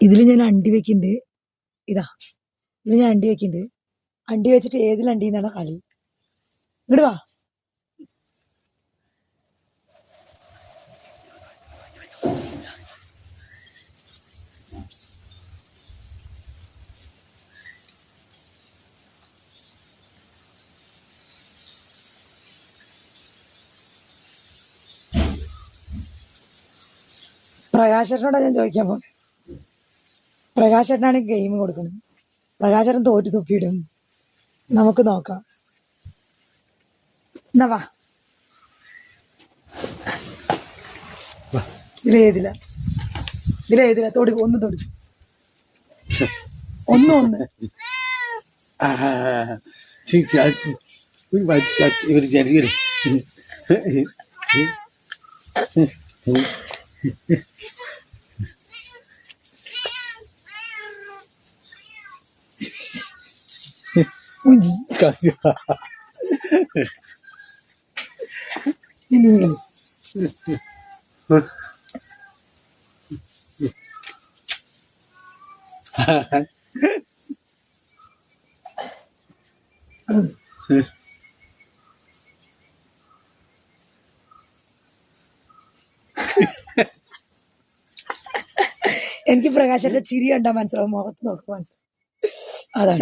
ഇതിൽ ഞാൻ അണ്ടി വെക്കുന്നുണ്ട് ഇതാ ഇതിൽ ഞാൻ അണ്ടി വെക്കുന്നുണ്ട് അണ്ടി വെച്ചിട്ട് ഏതിൽ അണ്ടി എന്നാണ് കളി? ഇങ്ങോട്ട് വാ. പ്രകാശേട്ടനോടാ ഞാൻ ചോദിക്കാൻ പോകുന്നത് പ്രകാശേട്ടനാണ് ഗെയിം കൊടുക്കുന്നത് പ്രകാശേട്ടൻ തോറ്റു തുപ്പിയിടും. നമുക്ക് നോക്കാം. എന്നാ വാ. ഇതിലേതില്ല ഇതിലേതില്ല തൊടി ഒന്ന് തൊടി. ഒന്ന് ഒന്ന്. ഒരു sí, ウニかしら。はい。എനിക്ക് പ്രകാശന്റെ ചിരി കണ്ടാ മനസ്സിലാവും മുഖത്ത് നോക്കുമ്പോ മനസ്സിലാവും. അതാണ്.